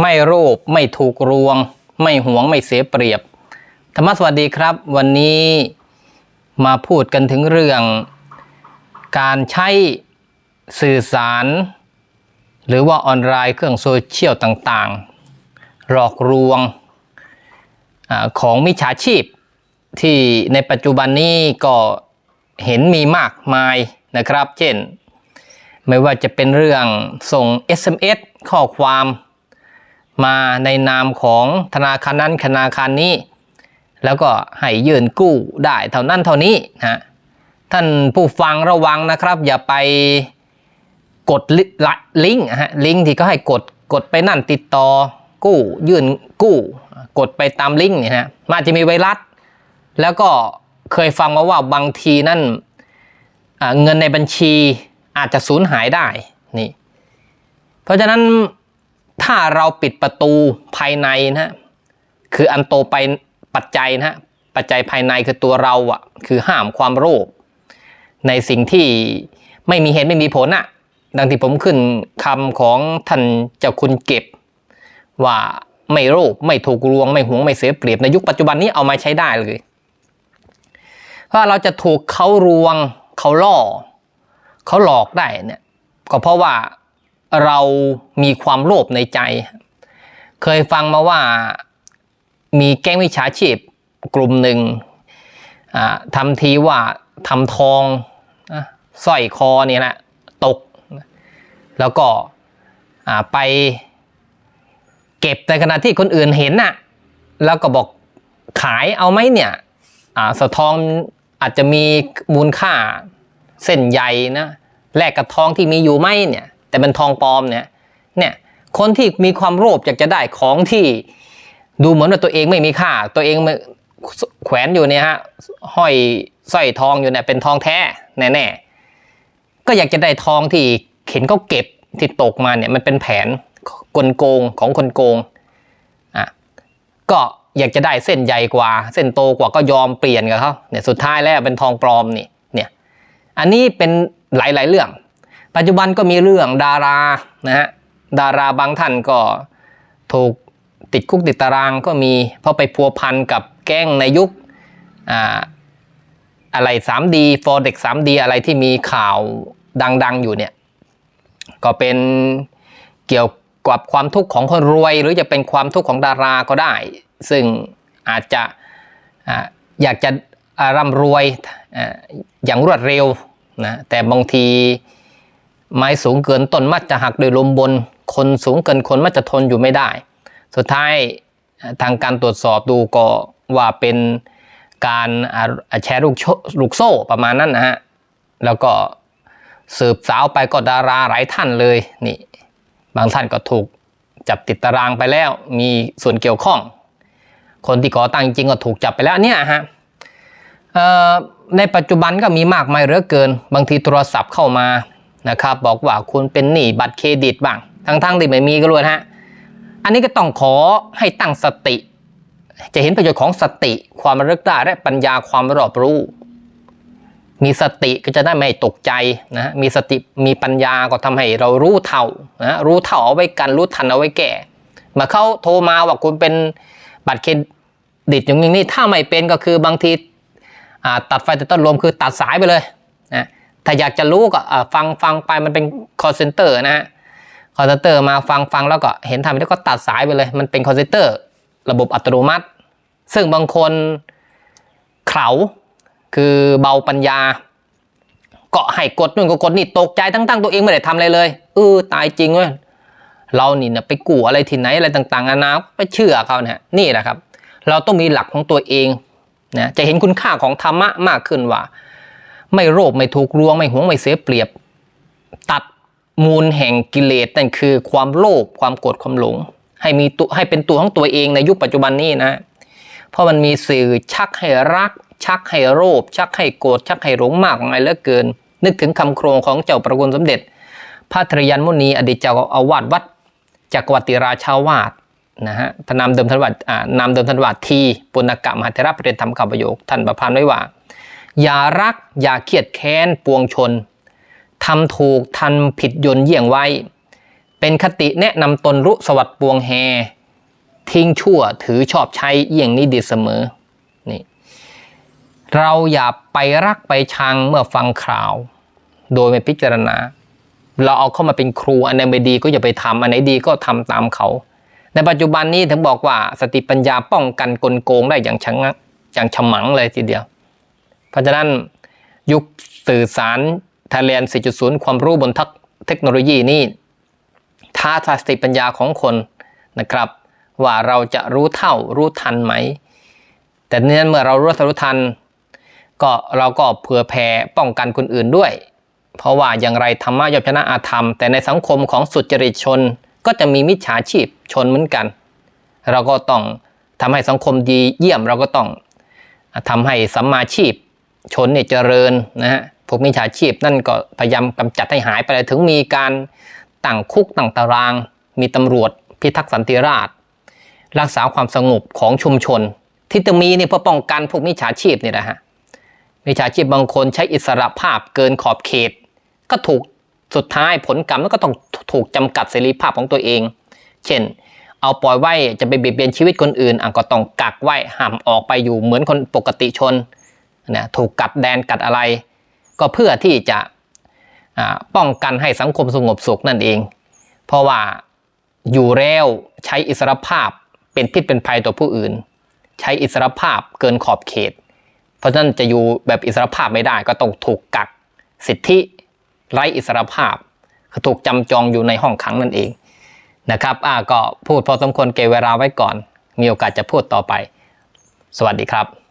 ไม่โลภไม่ถูกรวง ไม่หวงไม่เสียเปรียบ ธรรมสวัสดีครับ วันนี้มาพูดกันถึงเรื่อง การใช้สื่อสาร หรือว่าออนไลน์เครื่องโซเชียลต่างๆ หลอกลวงอของมิจฉาชีพ ที่ในปัจจุบันนี้ก็เห็นมีมากมายนะครับ เช่น ไม่ว่าจะเป็นเรื่องส่ง SMS ข้อความ มาในนามของธนาคารนั้นธนาคารนี้ แล้วก็ให้ยื่นกู้ได้เท่านั้นเท่านี้นะท่านผู้ฟังระวังนะครับ อย่าไปกดลิละลิงก์อะฮะลิงก์ที่เขาให้กดกดไปนั่นติดต่อกู้ยื่นกู้ กดไปตามลิงก์เนี่ยนะมันอาจจะมีไวรัส แล้วก็เคยฟังมาว่าบางทีนั่นเงินในบัญชีอาจจะสูญหายได้นี่เพราะฉะนั้น ถ้าเราปิดประตูภายในนะฮะคืออันโตไปปัจจัยนะฮะปัจจัยภายในคือตัวเราอะคือห้ามความโลภในสิ่งที่ไม่มีเหตุไม่มีผลอะดังที่ผมขึ้นคำของท่านเจ้าคุณเก็บ ว่าไม่โลภไม่ถูกลวง ไม่หวงไม่เสียเปรียบในยุคปัจจุบันนี้เอามาใช้ได้เลยเพราะเราจะถูกเขารวงเขาล่อเขาหลอกได้เนี่ยก็เพราะว่า เรามีความโลภในใจ เคยฟังมาว่ามีแก๊งวิชาชีพกลุ่มหนึ่งทำทีว่าทำทองสร้อยคอเนี่ยแหละตก แล้วก็ไปเก็บในขณะที่คนอื่นเห็นน่ะแล้วก็บอกขายเอาไหมเนี่ยสะทองอาจจะมีมูลค่าเส้นใหญ่นะแลกกับทองที่มีอยู่ไหมเนี่ย แต่เป็นทองปลอมเนี่ยเนี่ยคนที่มีความโลภอยากจะได้ของที่ดูเหมือนว่าตัวเองไม่มีค่า ตัวเองแขวนอยู่เนี่ยฮะห้อยสร้อยทองอยู่เนี่ยเป็นทองแท้แน่ๆก็อยากจะได้ทองที่เห็นเขาเก็บที่ตกมาเนี่ยมันเป็นแผนกลโกงของคนโกงอะก็อยากจะได้เส้นใหญ่กว่า เส้นโตกว่าก็ยอมเปลี่ยนกับเขาเนี่ยสุดท้ายแล้วเป็นทองปลอมนี่เนี่ยอันนี้เป็นหลายๆเรื่อง ปัจจุบันก็มีเรื่องดารานะฮะดาราบางท่านก็ถูกติดคุกติดตารางก็มีเพราะไปพัวพันกับแก๊งในยุคออะไร 3D for เด็ก 3D อะไรที่มีข่าวดังๆอยู่เนี่ยก็เป็นเกี่ยวกับความทุกข์ของคนรวย หรือจะเป็นความทุกข์ของดาราก็ได้ ซึ่งอาจจะออยากจะร่ำรวยออย่างรวดเร็วนะแต่บางที ไม้สูงเกินต้นมัดจะหักโดยลมบน คนสูงเกินคนมัดจะทนอยู่ไม่ได้ สุดท้ายทางการตรวจสอบดูก็ว่าเป็นการแชร์ลูกโลูกโซ่ประมาณนั้นนะฮะ แล้วก็สืบสาวไปก็ดาราหลายท่านเลยนี่ บางท่านก็ถูกจับติดตารางไปแล้ว มีส่วนเกี่ยวข้อง คนที่ก่อตั้งจริงก็ถูกจับไปแล้วเนี่ยฮะในปัจจุบันก็มีมากมายเหลือเกิน บางทีโทรศัพท์เข้ามา นะครับ บอกว่าคุณเป็นหนี้บัตรเครดิตบ้าง ทั้งๆที่ไม่มีก็รู้นะฮะ อันนี้ก็ต้องขอให้ตั้งสติ จะเห็นประโยชน์ของสติ ความระลึกได้และปัญญาความรอบรู้ มีสติก็จะได้ไม่ตกใจนะมีสติมีปัญญาก็ทำให้เรารู้เท่านะรู้เท่าเอาไว้กันรู้ทันเอาไว้แก่มาเข้าโทรมาว่าคุณเป็นบัตรเครดิตอย่างนี้ถ้าไม่เป็นก็คือบางทีตัดไฟแต่ต้นลมคือตัดสายไปเลย ถ้าอยากจะรู้ก็ฟังฟังไปมันเป็น call center นะฮะ call center มาฟังฟังแล้วก็เห็นทำแล้วก็ตัดสายไปเลย มันเป็น call center ระบบอัตโนมัติ ซึ่งบางคนเขาคือเบาปัญญา ก็ให้กดนู่นก็กดนี่ตกใจทั้งๆ ตัวเองไม่ได้ทำอะไรเลยเออตายจริงเว้ยเรานี่นะไปกู้อะไรที่ไหนอะไรต่างๆนานาไปเชื่อเขาเนี่ยนี่แหละครับ เราต้องมีหลักของตัวเองนะจะเห็นคุณค่าของธรรมะมากขึ้นว่า ไม่โลภไม่ถูกลวงไม่หวงไม่เสียเปรียบ ตัดมูลแห่งกิเลสนั่นคือความโลภความโกรธความหลง ให้มีตัวให้เป็นตัวของตัวเองในยุคปัจจุบันนี้นะ เพราะมันมีสื่อชักให้รัก ชักให้โลภชักให้โกรธชักให้หลงมากมายเหลือเกิน นึกถึงคำโครงของเจ้าประกุลสมเด็จ พระธรยันมุนีอดีตเจ้าอาวาสวัดจักรวติราชาวาสนะฮะพระนามเดิมธนวัตนามเดิมธนวัตทีปุณกะมหาเทระประเด็นธรรมขับประโยคท่านประพันธ์ไว้ว่า อย่ารักอย่าเครียดแค้นปวงชนทำถูกทันผิดยนเยี่ยงไว้ เป็นคติแนะนำตนรุสวัสดปวงแฮ ทิ้งชั่วถือชอบใช้เยี่ยงนี้ดีเสมอนี่เราอย่าไปรักไปชังเมื่อฟังข่าว โดยไม่พิจารณา เราเอาเข้ามาเป็นครูอันไหนไม่ดีก็อย่าไปทำอันไหนดีก็ทำตามเขา ในปัจจุบันนี้ถึงบอกว่าสติปัญญาป้องกันกลโกงได้อย่างชะงักอย่างฉมังเลยทีเดียว เพราะฉะนั้นยุคสื่อสารไทยแลนด์ 4.0 ความรู้บนเทคโนโลยีนี่ท้าทายสติปัญญาของคนนะครับ ว่าเราจะรู้เท่ารู้ทันไหม แต่เนื่องเมื่อเรารู้เท่ารู้ทัน ก็เราก็เผื่อแผ่ป้องกันคนอื่นด้วย เพราะว่าอย่างไรธรรมะย่อมชนะอาธรรม แต่ในสังคมของสุจริตชน ก็จะมีมิจฉาชีพชนเหมือนกัน เราก็ต้องทำให้สังคมดีเยี่ยมเราก็ต้องทำให้สัมมาชีพ ชนเนี่ยเจริญนะฮะพวกมิจฉาชีพนั่นก็พยายามกำจัดให้หายไปเลยถึงมีการตั้งคุกตั้งตาราง มีตำรวจพิทักษ์สันติราษฎร์รักษาความสงบของชุมชน ที่จะมีเนี่ยเพื่อป้องกันพวกมิจฉาชีพเนี่ยนะฮะมิจฉาชีพบางคนใช้อิสระภาพเกินขอบเขต ก็ถูกสุดท้ายผลกรรมแล้วก็ต้องถูกจำกัดเสรีภาพของตัวเอง เช่น เอาปล่อยไว้จะไปเบียดเบียนชีวิตคนอื่นอะก็ต้องกักไว้ห้ามออกไปอยู่เหมือนคนปกติชน นะถูกกัดแดนกัดอะไร ก็เพื่อที่จะป้องกันให้สังคมสงบสุขนั่นเอง เพราะว่าอยู่แล้วใช้อิสรภาพเป็นพิษเป็นภัยต่อผู้อื่น ใช้อิสรภาพเกินขอบเขต เพราะฉะนั้นจะอยู่แบบอิสรภาพไม่ได้ก็ต้องถูกกักสิทธิไร้อิสรภาพถูกจำจองอยู่ในห้องขังนั่นเองนะครับอ่าก็พูดพอสมควรเก็บเวลาไว้ก่อน มีโอกาสจะพูดต่อไป สวัสดีครับ